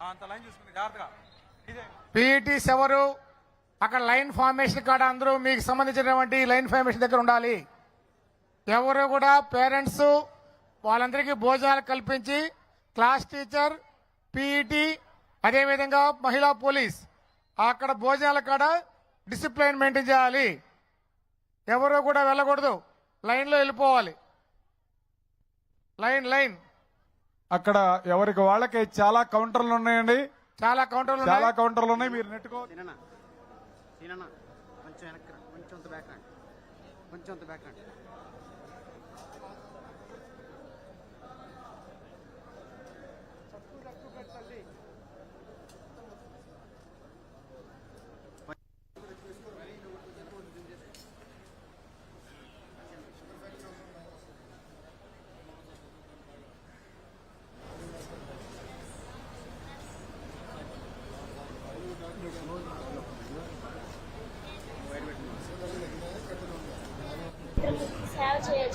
అంత లైన్ జాగ్రత్తగా. పీఈటీస్ ఎవరు అక్కడ లైన్ ఫార్మేషన్ కాడ అందరూ మీకు సంబంధించినటువంటి లైన్ ఫార్మేషన్ దగ్గర ఉండాలి. ఎవరు కూడా పేరెంట్స్ వాళ్ళందరికీ భోజనాలు కల్పించి క్లాస్ టీచర్ పీఈటీ అదేవిధంగా మహిళా పోలీస్ అక్కడ భోజనాల కాడ డిసిప్లైన్ మెయింటైన్ చేయాలి. ఎవరు కూడా వెళ్ళకూడదు. లైన్లో వెళ్ళిపోవాలి. Line line. అక్కడ ఎవరికి వాళ్ళకి చాలా కౌంటర్లు ఉన్నాయండి చాలా కౌంటర్లు ఉన్నాయి. చాలా కౌంటర్లు ఉన్నాయి మీరు నెట్టుకో కొంచెం వెనక్కి. కొంచెం బ్యాక్ కొంచెం బ్యాక్ రండి సేవ చేయొచ్చు కదా సార్ నర్స్ అయితే డాక్టర్ అయితే డాక్టర్ అయితే చేయొచ్చు కాకపోతే మన చదువుని బట్టి మనం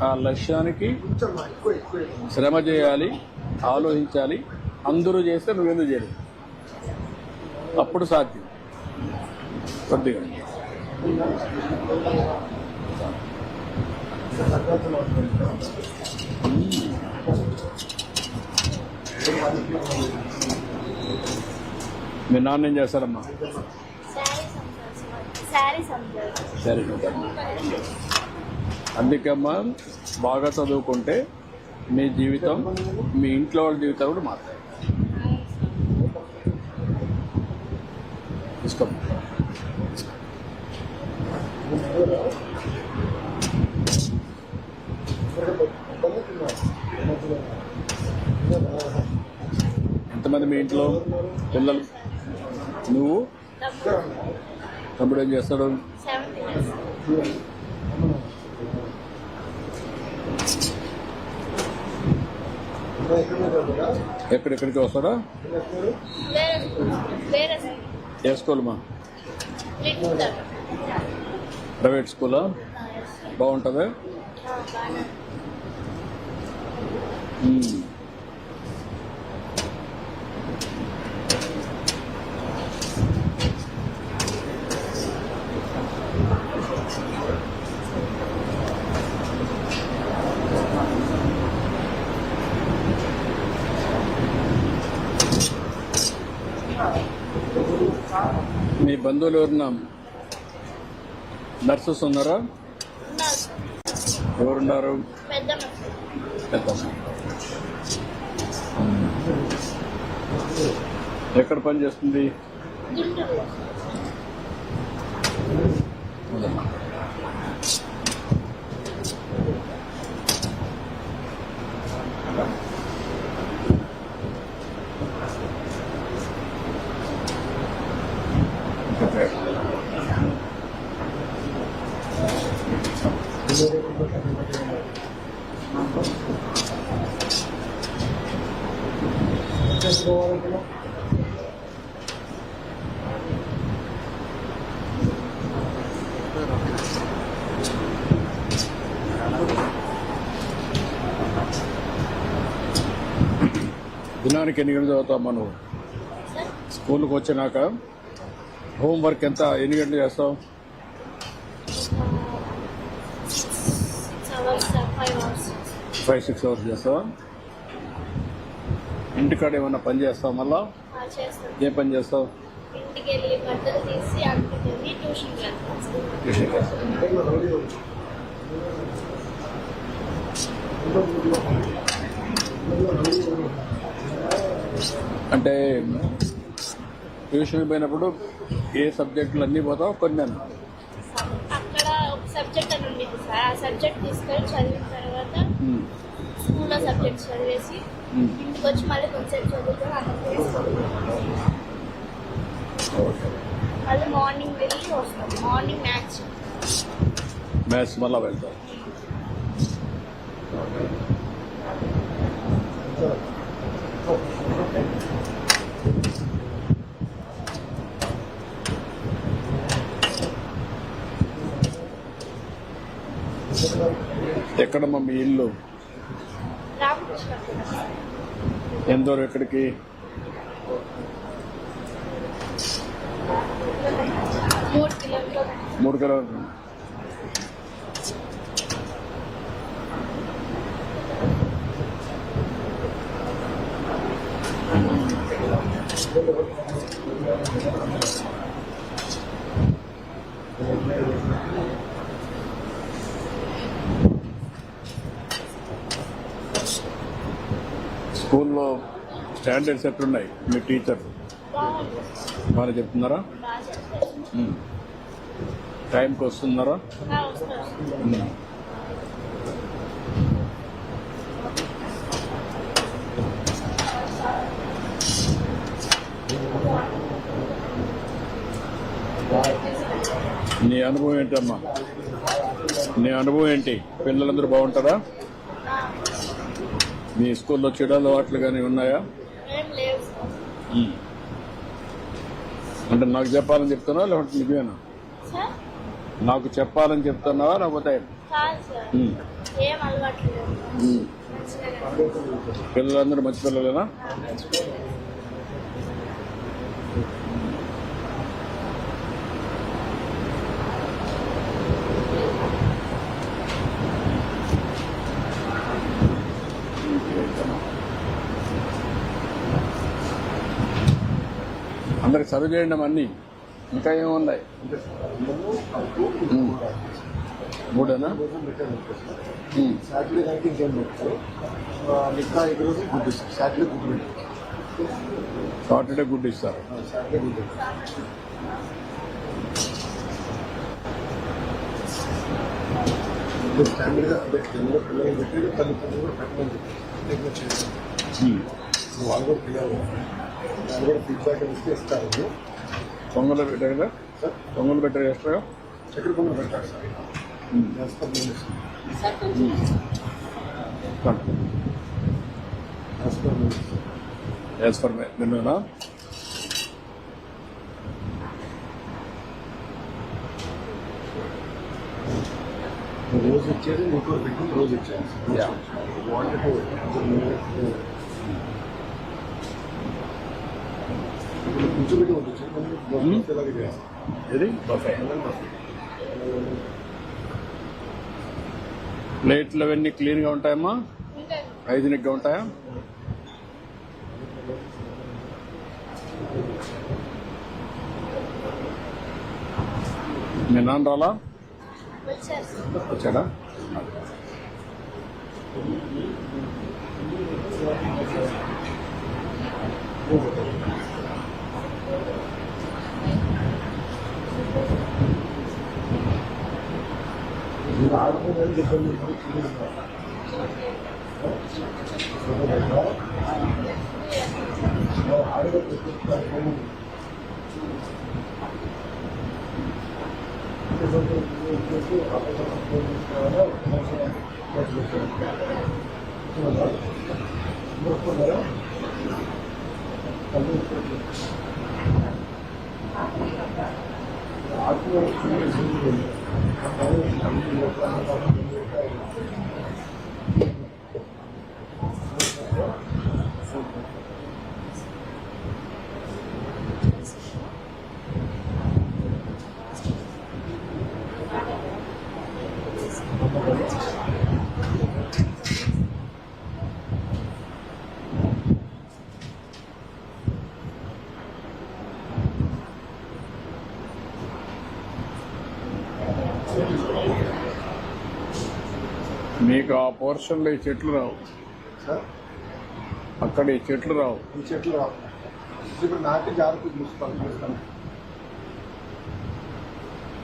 ఆ లక్ష్యానికి శ్రమ చేయాలి ఆలోచించాలి అందరూ చేస్తే నువ్వెందుకు చేయలేదు అప్పుడు సాధ్యం. కొద్దిగా. మీ నాన్న ఏం చేస్తారమ్మా? సార్ సరే అందుకమ్మా బాగా చదువుకుంటే మీ జీవితం మీ ఇంట్లో వాళ్ళ జీవితాలు కూడా మారుతాయి. తీసుకో. ఎంతమంది మీ ఇంట్లో పిల్లలు? నువ్వు? తమ్ముడు. ఏం చేస్తాడు? ఎక్కడెక్కడికి వస్తాడా? ఏ స్కూల్? మా లిటిల్ థర్డ్ ప్రైవేట్ స్కూలా బాగుంటుందా మీ బంధువులు ఎవరున్నా నర్సెస్ ఉన్నారా? ఎవరున్నారు? ఎక్కడ పని చేస్తుంది? దినానికి ఎన్ని గంటలు చదువుతావు మనం స్కూల్కి వచ్చినాక హోంవర్క్ ఎంత? ఎన్ని గంటలు అవర్స్ ఫైవ్ సిక్స్ అవర్స్ చేస్తావా? ఇంటికాడ ఏమన్నా పని చేస్తావు మళ్ళా? ఏ పని చేస్తావు? ఇంటికి అంటే ట్యూషన్ పోయినప్పుడు ఏ సబ్జెక్టులు అన్నీ పోతావు? కొన్ని అన్నా అక్కడ ఒక సబ్జెక్ట్ అని ఉండేది సార్. ఆ సబ్జెక్ట్ తీసుకొని చదివిన తర్వాత. స్కూల్లో సబ్జెక్ట్ చదివేసి. ఇంటికి వచ్చి మళ్ళీ కొంచెం చదువుకొని అక్కడ ఓకే మళ్ళీ మార్నింగ్ వెళ్ళి వస్తాం. మార్నింగ్ మ్యాచ్ మ్యాథ్స్ మళ్ళా వెళ్తారు ఎక్కడమ్మా మీ ఇల్లు ఎంతో ఎంత దూరం ఎక్కడికి మూడు కిలోమీటర్లు Thank you. స్కూల్లో స్టాండర్డ్స్ ఎట్లున్నాయి మీ టీచర్. బాగా చెప్తున్నారా. టైంకి వస్తున్నారా. నీ అనుభవం ఏంటమ్మా? నీ అనుభవం ఏంటి? పిల్లలందరూ బాగుంటారా? మీ స్కూల్లో చెడు అలవాట్లు కానీ ఉన్నాయా. అంటే నాకు చెప్పాలని చెప్తున్నావా లేకపోతే నిజమేనా నాకు చెప్పాలని చెప్తున్నావా లేకపోతే పిల్లలందరూ మంచి పిల్లలేనా? అందరికి చదువు చేయండి అన్ని. ఇంకా ఏమున్నాయి. మూడేనా. సాటర్డే నైట్ ఇంకేం పెట్టారు మిగతా ఐదు రోజులు గుడ్ ఇస్తారు సాటర్డే గుడ్ సాటర్డే గుడ్ ఇస్తారు. సాటర్డే గుడ్ స్టాండర్డ్గా అంటే తెలుగులో పిల్లలు తల్లిదండ్రులు కూడా పెట్టమని చెప్పి. వాళ్ళు కూడా పిల్లలు. వాళ్ళు కూడా ఫీడ్బ్యాక్ ఇస్తే ఇస్తారు. పొంగలు పెట్టారు కదా? సార్? పొంగలు పెట్టారు ఎక్స్ట్రా? చక్కెర పొంగల్ పెట్టారు సార్. యాజ్ ఫర్ నిన్న రోజు ఇచ్చేది ప్లేట్లు అవన్నీ క్లీన్గా ఉంటాయమ్మా? హైజీనిక్గా ఉంటాయా? నిన్న రాలా? వచ్చాడా? Thank you. మీకు పెట్టి రోజు ఇచ్చేది Yeah. వాంటెడ్ కూర్చోబెట్టి ఉండొచ్చు ఇలాగే చేస్తాం ఇది బఫే ప్లేట్లు అవన్నీ క్లీన్గా ఉంటాయమ్మా ఇంకా హైజీనిక్గా ఉంటాయా మీ నాన్న రాలా వచ్చారు సార్ వచ్చాడా మీరు ఆడుకోవడానికి Thank you. మీకు ఆ పోర్షన్లో ఈ చెట్లు రావు. సార్? అక్కడ ఈ చెట్లు రావు. ఈ చెట్లు రావు. ఇప్పుడు నాటి జాగ్రత్త చూసుకోవాలి చూస్తాను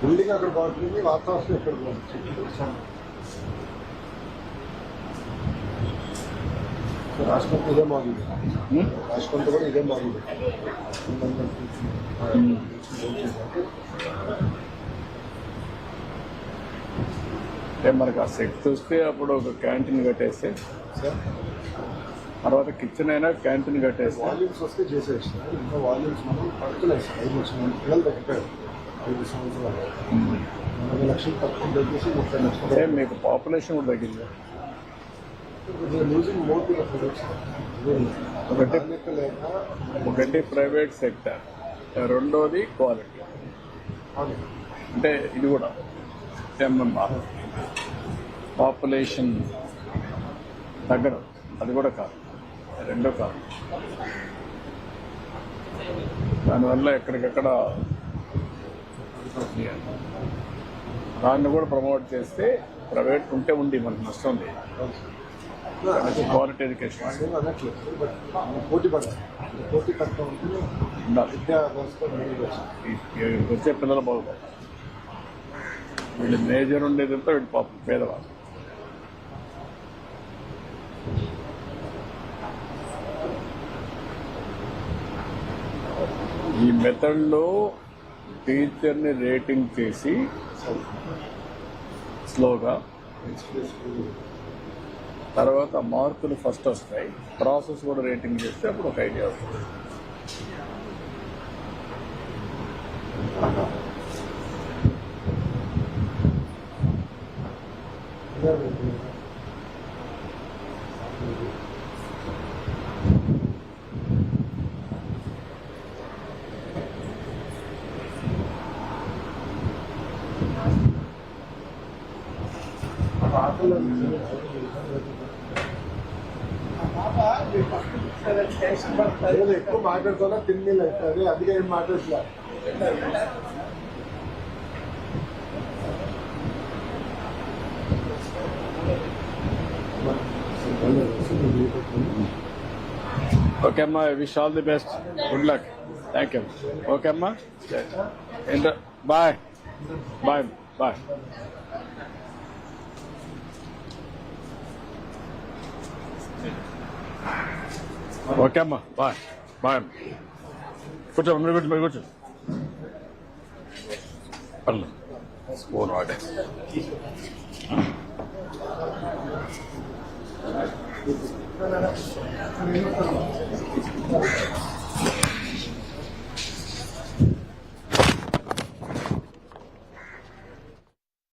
బిల్డింగ్ అక్కడ బాగుంటుంది వాతావరణం ఇక్కడ బాగుంటుంది చెట్లు. రాష్ట్రంతో ఇదే ఉమ్? రాష్ట్రంతో కూడా ఇదే మాదిరి అంటే మనకు ఆ శక్తి వస్తే అప్పుడు ఒక క్యాంటీన్ కట్టేస్తే తర్వాత కిచెన్ అయినా క్యాంటీన్ కట్టేస్తే. వాల్యూమ్స్ వస్తే చేసేసి ఇంకా వాల్యూమ్స్ మనం పడుతున్నాయి సార్. ఐదు లక్షల పిల్లలు తగ్గిపోయారు ఐదు సంవత్సరాలు. నలభై లక్షలు తక్కువ తగ్గేసి ముప్పై అంటే లక్షలు మీకు పాపులేషన్ కూడా తగ్గింది ఒకటి ఒకటి ప్రైవేట్ సెక్టర్ రెండోది క్వాలిటీ అంటే ఇది కూడా. ఎంఎంఆర్ పాపులేషన్ తగ్గడం. అది కూడా కాదు. రెండో కాదు. దానివల్ల ఎక్కడికక్కడ దాన్ని కూడా ప్రమోట్ చేస్తే ప్రైవేట్ ఉంటే ఉంది మనకు నష్టం లేదు. Quality education. పోటీ వచ్చే పిల్లలు బాగుపడతారు. వీళ్ళు మేజర్ ఉండేదంతా వీళ్ళు పాపం పేదవాళ్ళు. ఈ మెథడ్లో టీచర్ని రేటింగ్ చేసి స్లోగా తర్వాత మార్కులు ఫస్ట్ వస్తాయి. ప్రాసెస్ కూడా రేటింగ్ చేస్తే అప్పుడు ఒక ఐడియా వస్తుంది. ఎక్కువ మాట్లాడుతున్నా తిన్ని అవుతుంది అదిగా ఏం మాట్లాడట్లే ఓకే అమ్మా wish all the best good luck thank you okay అమ్మా ఏంట బాయ్ బాయ్ బాయ్ ఓకే అమ్మా బాయ్ బాయ్ కూర్చో మీరు కూర్చో మీరు కూర్చో. పర్లేదు. ఫోన్ వాడే.